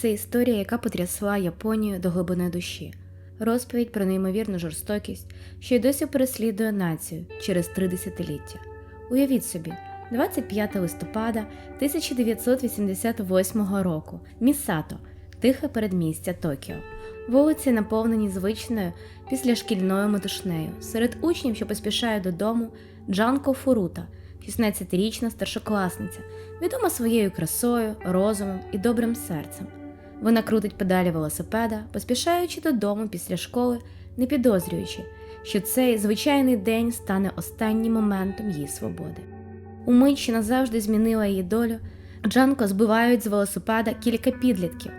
це історія, яка потрясла Японію до глибини душі. Розповідь про неймовірну жорстокість, що й досі переслідує націю через три десятиліття. Уявіть собі, 25 листопада 1988 року Місато, тихе передмістя Токіо. Вулиці наповнені звичною післяшкільною метушнею. Серед учнів, що поспішають додому, Джанко Фурута, 16-річна старшокласниця, відома своєю красою, розумом і добрим серцем. Вона крутить педалі велосипеда, поспішаючи додому після школи, не підозрюючи, що цей звичайний день стане останнім моментом її свободи. Умить, що назавжди змінила її долю, Джанко збивають з велосипеда кілька підлітків.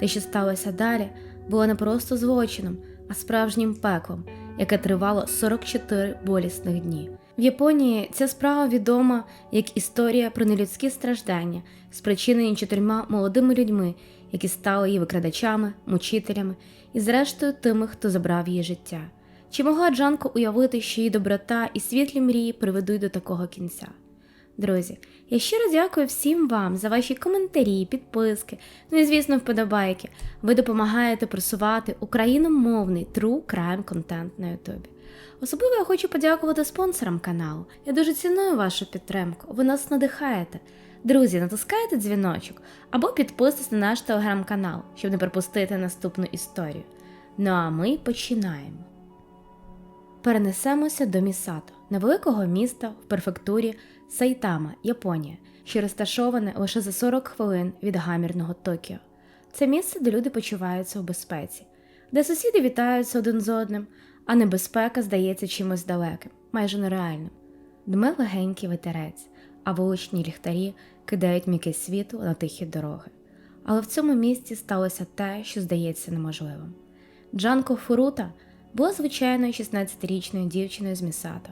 Те, що сталося далі, було не просто злочином, а справжнім пеклом, яке тривало 44 болісних дні. В Японії ця справа відома як історія про нелюдські страждання, спричинені чотирма молодими людьми, які стали її викрадачами, мучителями і, зрештою, тими, хто забрав її життя. Чи могла Джанко уявити, що її доброта і світлі мрії приведуть до такого кінця? Друзі, я щиро дякую всім вам за ваші коментарі, підписки, ну і, звісно, вподобайки. Ви допомагаєте просувати україномовний true crime контент на Ютубі. Особливо я хочу подякувати спонсорам каналу. Я дуже ціную вашу підтримку, ви нас надихаєте. Друзі, натискайте дзвіночок або підписуйтесь на наш телеграм-канал, щоб не пропустити наступну історію. Ну а ми починаємо. Перенесемося до Місато, невеликого міста в префектурі Сайтама, Японія, що розташоване лише за 40 хвилин від гамірного Токіо. Це місце, де люди почуваються у безпеці, де сусіди вітаються один з одним, а небезпека здається чимось далеким, майже нереальним. Дме легенький ветерець, а вуличні ліхтарі кидають м'яке світло на тихі дороги. Але в цьому місці сталося те, що здається неможливим. Джанко Фурута була звичайною 16-річною дівчиною з Місато.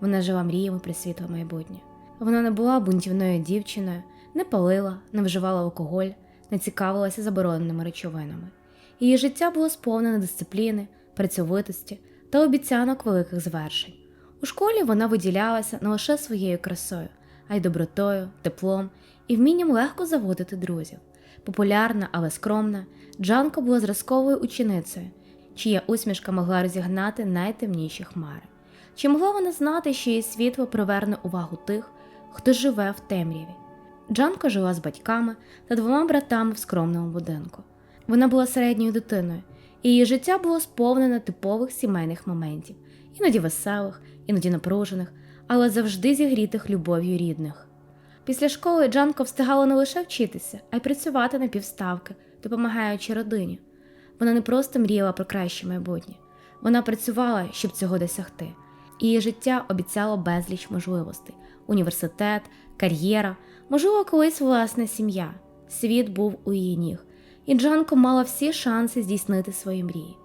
Вона жила мріями про світле майбутнє. Вона не була бунтівною дівчиною, не палила, не вживала алкоголь, не цікавилася забороненими речовинами. Її життя було сповнене дисципліни, працьовитості та обіцянок великих звершень. У школі вона виділялася не лише своєю красою, а й добротою, теплом і вмінням легко заводити друзів. Популярна, але скромна, Джанко була зразковою ученицею, чия усмішка могла розігнати найтемніші хмари. Чи могла вона знати, що її світло приверне увагу тих, хто живе в темряві? Джанко жила з батьками та двома братами в скромному будинку. Вона була середньою дитиною, і її життя було сповнене типових сімейних моментів, іноді веселих, іноді напружених, але завжди зігрітих любов'ю рідних. Після школи Джанко встигала не лише вчитися, а й працювати на півставки, допомагаючи родині. Вона не просто мріяла про краще майбутнє, вона працювала, щоб цього досягти. Її життя обіцяло безліч можливостей: університет, кар'єра, можливо, колись власна сім'я. Світ був у її ніг, і Джанко мала всі шанси здійснити свої мрії.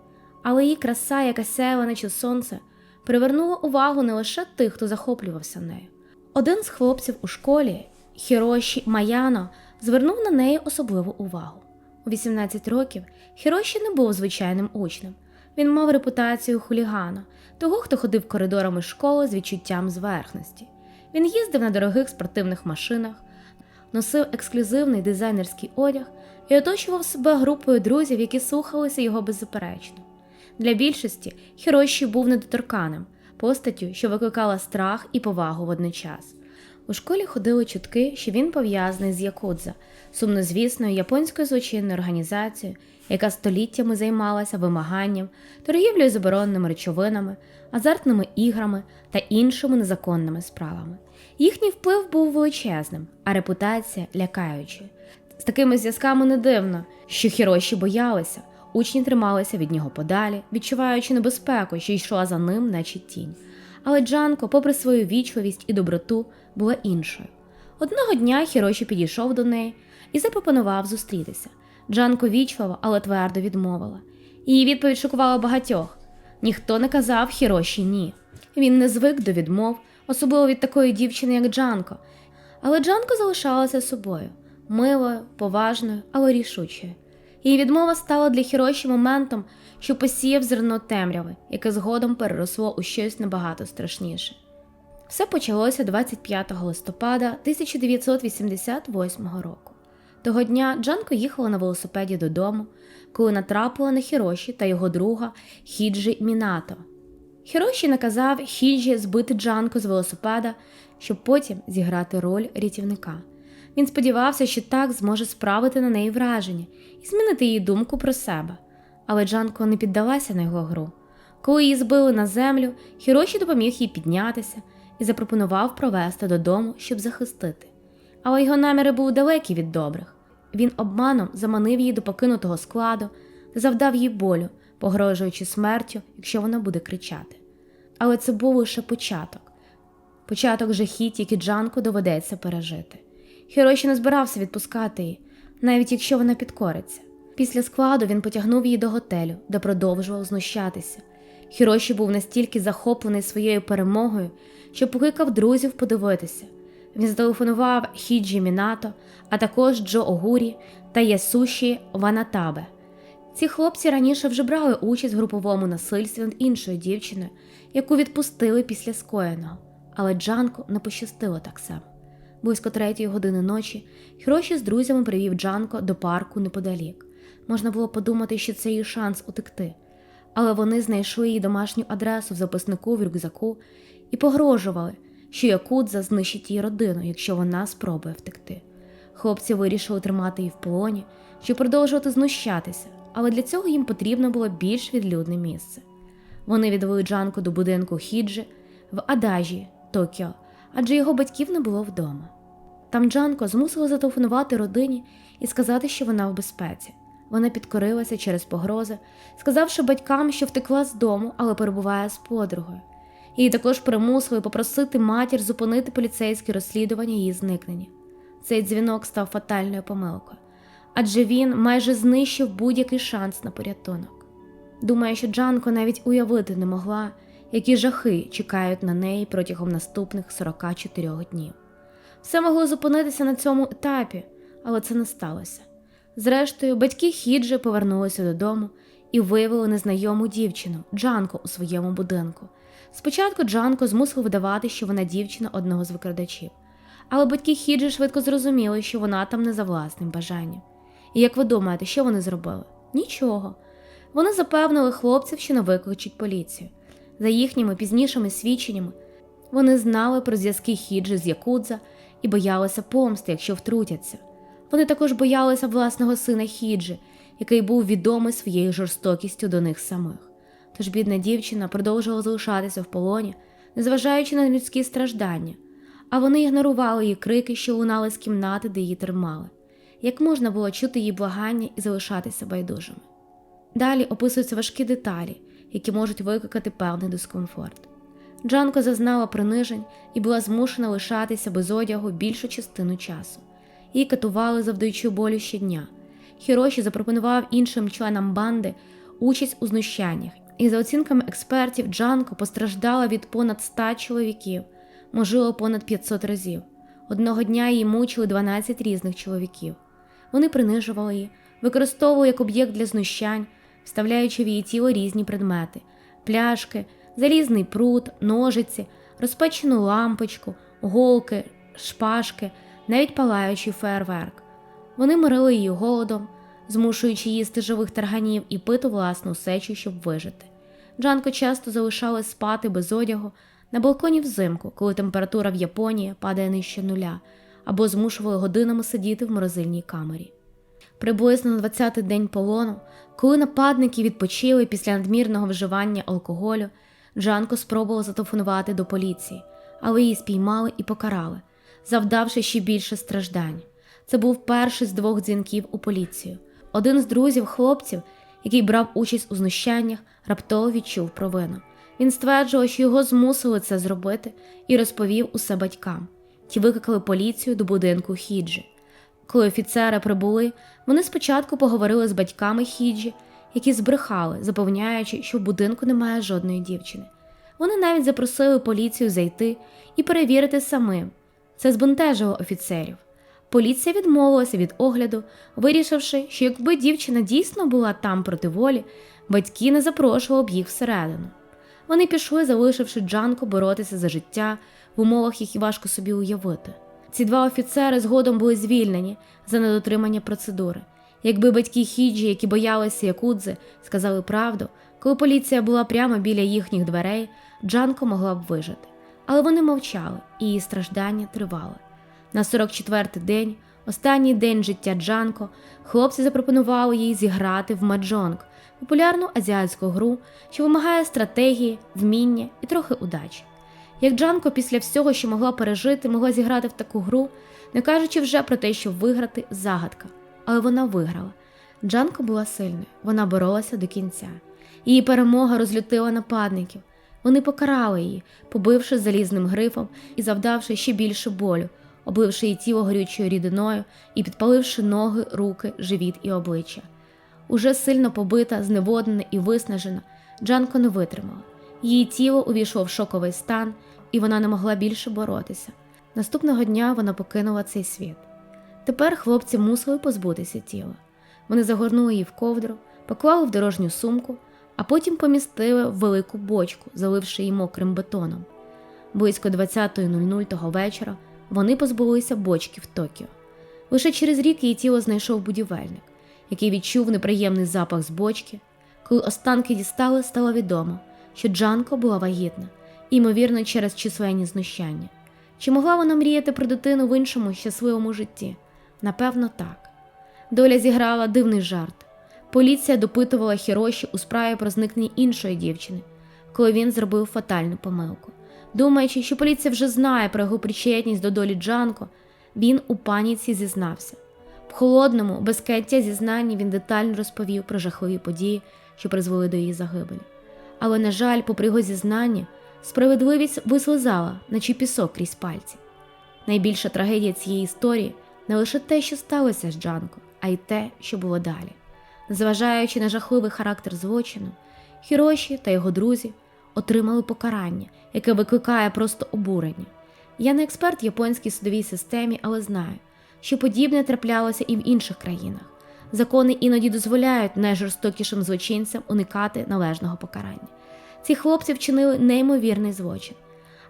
Але її краса, яка сяяла наче сонце, привернула увагу не лише тих, хто захоплювався нею. Один з хлопців у школі, Хіроші Маяно, звернув на неї особливу увагу. У 18 років Хіроші не був звичайним учнем. Він мав репутацію хулігана, того, хто ходив коридорами школи з відчуттям зверхності. Він їздив на дорогих спортивних машинах, носив ексклюзивний дизайнерський одяг і оточував себе групою друзів, які слухалися його беззаперечно. Для більшості Хіроші був недоторканим, постаттю, що викликала страх і повагу водночас. У школі ходили чутки, що він пов'язаний з Якудза, сумнозвісною японською злочинною організацією, яка століттями займалася вимаганням, торгівлею забороненими речовинами, азартними іграми та іншими незаконними справами. Їхній вплив був величезним, а репутація лякаючою. З такими зв'язками не дивно, що хіроші боялися, учні трималися від нього подалі, відчуваючи небезпеку, що йшла за ним, наче тінь. Але Джанко, попри свою вічливість і доброту, була іншою. Одного дня Хіроші підійшов до неї і запропонував зустрітися. Джанко вічливо, але твердо відмовила. Її відповідь шокувала багатьох. Ніхто не казав Хіроші ні. Він не звик до відмов, особливо від такої дівчини, як Джанко. Але Джанко залишалася собою милою, поважною, але рішучою. Її відмова стала для Хіроші моментом, що посіяв зерно темряви, яке згодом переросло у щось набагато страшніше. Все почалося 25 листопада 1988 року. Того дня Джанко їхала на велосипеді додому, коли натрапила на Хіроші та його друга Хіджі Мінато. Хіроші наказав Хіджі збити Джанко з велосипеда, щоб потім зіграти роль рятівника. Він сподівався, що так зможе справити на неї враження і змінити її думку про себе. Але Джанко не піддалася на його гру. Коли її збили на землю, Хіроші допоміг їй піднятися і запропонував провести додому, щоб захистити. Але його наміри були далекі від добрих. Він обманом заманив її до покинутого складу та завдав їй болю, погрожуючи смертю, якщо вона буде кричати. Але це був лише початок початок жахіть, який Джанку доведеться пережити. Хіроші не збирався відпускати її, навіть якщо вона підкориться. Після складу він потягнув її до готелю, де продовжував знущатися. Хіроші був настільки захоплений своєю перемогою, що покликав друзів подивитися. Він зателефонував Хіджі Мінато, а також Джо Огурі та Ясуші Ванатабе. Ці хлопці раніше вже брали участь в груповому насильстві над іншою дівчиною, яку відпустили після скоєного, але Джанко не пощастило так само. Близько третьої години ночі Хіроші з друзями привів Джанко до парку неподалік. Можна було подумати, що це її шанс утекти, але вони знайшли її домашню адресу в записнику в рюкзаку і погрожували, що Якудза знищить її родину, якщо вона спробує втекти. Хлопці вирішили тримати її в полоні, щоб продовжувати знущатися, але для цього їм потрібно було більш відлюдне місце. Вони відвели Джанко до будинку Хіджі в Адажі, Токіо, адже його батьків не було вдома. Там Джанко змусила зателефонувати родині і сказати, що вона в безпеці. Вона підкорилася через погрози, сказавши батькам, що втекла з дому, але перебуває з подругою. Її також примусили попросити матір зупинити поліцейське розслідування її зникнення. Цей дзвінок став фатальною помилкою, адже він майже знищив будь-який шанс на порятунок. Думаю, що Джанко навіть уявити не могла, які жахи чекають на неї протягом наступних 44 днів. Все могло зупинитися на цьому етапі, але це не сталося. Зрештою, батьки Хіджі повернулися додому і виявили незнайому дівчину Джанко у своєму будинку. Спочатку Джанко змусив видавати, що вона дівчина одного з викрадачів, але батьки Хіджі швидко зрозуміли, що вона там не за власним бажанням. І як ви думаєте, що вони зробили? Нічого. Вони запевнили хлопців, що не викличуть поліцію. За їхніми пізнішими свідченнями, вони знали про зв'язки Хіджі з Якудза і боялися помсти, якщо втрутяться. Вони також боялися власного сина Хіджі, який був відомий своєю жорстокістю до них самих. Тож бідна дівчина продовжувала залишатися в полоні, незважаючи на людські страждання, а вони ігнорували її крики, що лунали з кімнати, де її тримали. Як можна було чути її благання і залишатися байдужими? Далі описуються важкі деталі, які можуть викликати певний дискомфорт. Джанко зазнала принижень і була змушена лишатися без одягу більшу частину часу. Її катували, завдаючи болю щодня. Хіроші запропонував іншим членам банди участь у знущаннях, і за оцінками експертів, Джанко постраждала від понад 100 чоловіків, можливо, понад 500 разів. Одного дня її мучили 12 різних чоловіків. Вони принижували її, використовували як об'єкт для знущань, вставляючи в її тіло різні предмети: пляшки, залізний прут, ножиці, розпечену лампочку, голки, шпажки, навіть палаючий фейерверк. Вони морили її голодом, змушуючи їсти живих тарганів і пити власну сечу, щоб вижити. Джанко часто залишалась спати без одягу на балконі взимку, коли температура в Японії падає нижче нуля, або змушували годинами сидіти в морозильній камері. Приблизно на 20-й день полону, коли нападники відпочили після надмірного вживання алкоголю, Джанко спробувала зателефонувати до поліції, але її спіймали і покарали, завдавши ще більше страждань. Це був перший з двох дзвінків у поліцію. Один з друзів хлопців, який брав участь у знущаннях, раптово відчув провину. Він стверджував, що його змусили це зробити, і розповів усе батькам. Ті викликали поліцію до будинку Хіджі. Коли офіцери прибули, вони спочатку поговорили з батьками Хіджі, які збрехали, запевняючи, що в будинку немає жодної дівчини. Вони навіть запросили поліцію зайти і перевірити самим. Це збентежило офіцерів. Поліція відмовилася від огляду, вирішивши, що якби дівчина дійсно була там проти волі, батьки не запрошували б їх всередину. Вони пішли, залишивши Джанко боротися за життя в умовах, які важко собі уявити. Ці два офіцери згодом були звільнені за недотримання процедури. Якби батьки Хіджі, які боялися Якудзи, сказали правду, коли поліція була прямо біля їхніх дверей, Джанко могла б вижити. Але вони мовчали, і її страждання тривали. На 44-й день, останній день життя Джанко, хлопці запропонували їй зіграти в маджонг, популярну азіатську гру, що вимагає стратегії, вміння і трохи удачі. Як Джанко після всього, що могла пережити, могла зіграти в таку гру, не кажучи вже про те, що виграти загадка. Але вона виграла. Джанко була сильною, вона боролася до кінця. Її перемога розлютила нападників. Вони покарали її, побивши залізним грифом і завдавши ще більше болю, обливши її тіло горючою рідиною і підпаливши ноги, руки, живіт і обличчя. Уже сильно побита, зневоднена і виснажена, Джанко не витримала. Її тіло увійшло в шоковий стан, і вона не могла більше боротися. Наступного дня вона покинула цей світ. Тепер хлопці мусили позбутися тіла. Вони загорнули її в ковдру, поклали в дорожню сумку, а потім помістили в велику бочку, заливши її мокрим бетоном. Близько 20.00 того вечора вони позбулися бочки в Токіо. Лише через рік її тіло знайшов будівельник, який відчув неприємний запах з бочки. Коли останки дістали, стало відомо, що Джанко була вагітна, ймовірно, через численні знущання. Чи могла вона мріяти про дитину в іншому щасливому житті? Напевно, так. Доля зіграла дивний жарт. Поліція допитувала Хіроші у справі про зникнення іншої дівчини, коли він зробив фатальну помилку. Думаючи, що поліція вже знає про його причетність до долі Джанко, він у паніці зізнався. В холодному, без каяття зізнанні він детально розповів про жахливі події, що призвели до її загибелі. Але, на жаль, попри його зізнання, справедливість вислизала, наче пісок крізь пальці. Найбільша трагедія цієї історії не лише те, що сталося з Джанко, а й те, що було далі. Незважаючи на жахливий характер злочину, Хіроші та його друзі отримали покарання, яке викликає просто обурення. Я не експерт в японській судовій системі, але знаю, що подібне траплялося і в інших країнах. Закони іноді дозволяють найжорстокішим злочинцям уникати належного покарання. Ці хлопці вчинили неймовірний злочин.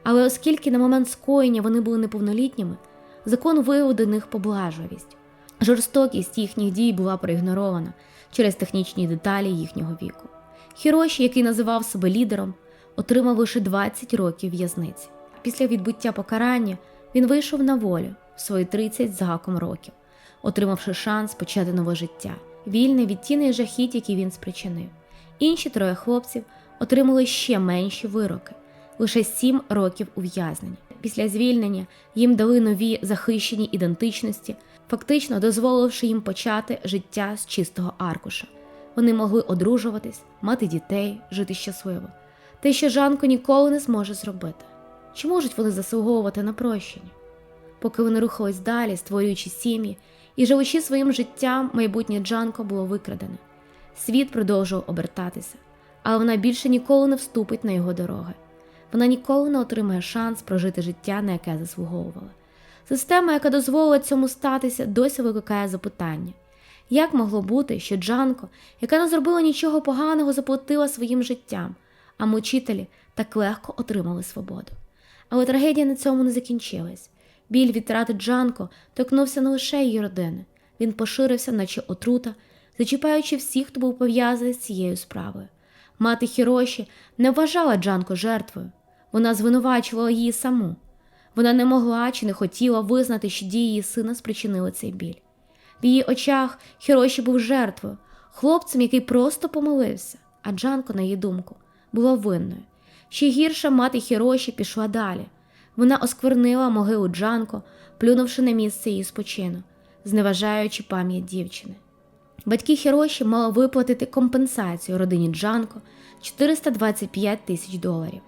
Але оскільки на момент скоєння вони були неповнолітніми, закон виявив до них поблажливість. Жорстокість їхніх дій була проігнорована через технічні деталі їхнього віку. Хіроші, який називав себе лідером, отримав лише 20 років в'язниці. Після відбуття покарання він вийшов на волю в свої 30 з гаком років, отримавши шанс почати нове життя, вільне від тіни жахіть, які він спричинив. Інші троє хлопців отримали ще менші вироки лише 7 років ув'язнення. Після звільнення їм дали нові захищені ідентичності, фактично дозволивши їм почати життя з чистого аркуша. Вони могли одружуватись, мати дітей, жити щасливо. Те, що Жанко ніколи не зможе зробити. Чи можуть вони заслуговувати на прощення? Поки вони рухались далі, створюючи сім'ї і живучи своїм життям, майбутнє Джанко було викрадене. Світ продовжував обертатися, але вона більше ніколи не вступить на його дороги. Вона ніколи не отримає шанс прожити життя, на яке заслуговувала. Система, яка дозволила цьому статися, досі викликає запитання. Як могло бути, що Джанко, яка не зробила нічого поганого, заплатила своїм життям, а мучителі так легко отримали свободу? Але трагедія на цьому не закінчилась. Біль від Джанко торкнувся не лише її родини, він поширився, наче отрута, зачіпаючи всіх, хто був пов'язаний з цією справою. Мати Хіроші не вважала Джанко жертвою, вона звинувачувала її саму. Вона не могла чи не хотіла визнати, що дії її сина спричинили цей біль. В її очах Хіроші був жертвою, хлопцем, який просто помилився, а Джанко, на її думку, була винною. Ще гірша мати Хіроші пішла далі. Вона осквернила могилу Джанко, плюнувши на місце її спочину, зневажаючи пам'ять дівчини. Батьки Хіроші мали виплатити компенсацію родині Джанко 425 тисяч доларів.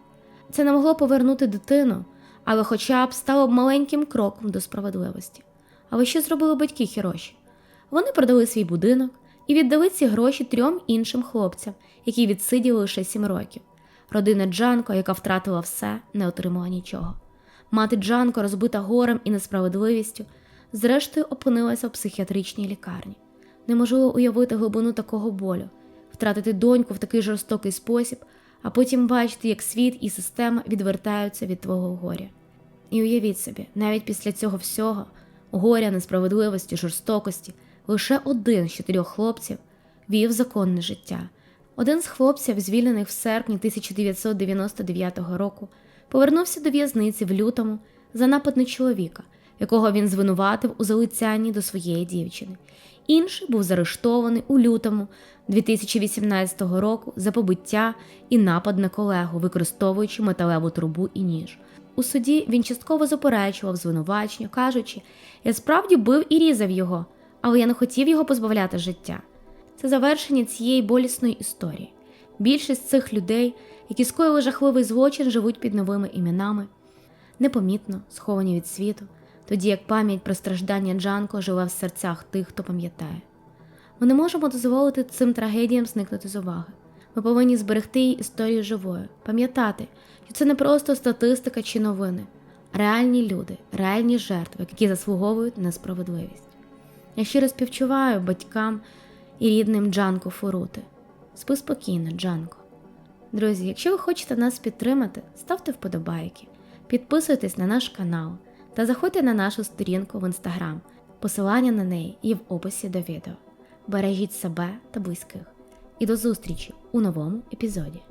Це не могло повернути дитину, але хоча б стало б маленьким кроком до справедливості. Але що зробили батьки Хіроші? Вони продали свій будинок і віддали ці гроші трьом іншим хлопцям, які відсиділи лише сім років. Родина Джанко, яка втратила все, не отримала нічого. Мати Джанко, розбита горем і несправедливістю, зрештою опинилася в психіатричній лікарні. Неможливо уявити глибину такого болю, втратити доньку в такий жорстокий спосіб, а потім бачити, як світ і система відвертаються від твого горя. І уявіть собі, навіть після цього всього, горя, несправедливості, жорстокості, лише один з чотирьох хлопців вів законне життя. Один з хлопців, звільнених в серпні 1999 року, повернувся до в'язниці в лютому за напад на чоловіка, якого він звинуватив у залицянні до своєї дівчини. Інший був заарештований у лютому 2018 року за побиття і напад на колегу, використовуючи металеву трубу і ніж. У суді він частково заперечував звинувачення, кажучи, я справді бив і різав його, але я не хотів його позбавляти життя. Це завершення цієї болісної історії. Більшість цих людей, які скоїли жахливий злочин, живуть під новими іменами, непомітно сховані від світу, тоді як пам'ять про страждання Джанко живе в серцях тих, хто пам'ятає. Ми не можемо дозволити цим трагедіям зникнути з уваги. Ми повинні зберегти її історію живою, пам'ятати, що це не просто статистика чи новини, реальні люди, реальні жертви, які заслуговують на справедливість. Я щиро співчуваю батькам і рідним Джанко Фурути. Спи спокійно, Джанко. Друзі, якщо ви хочете нас підтримати, ставте вподобайки, підписуйтесь на наш канал та заходьте на нашу сторінку в інстаграм. Посилання на неї є в описі до відео. Бережіть себе та близьких. І до зустрічі у новому епізоді.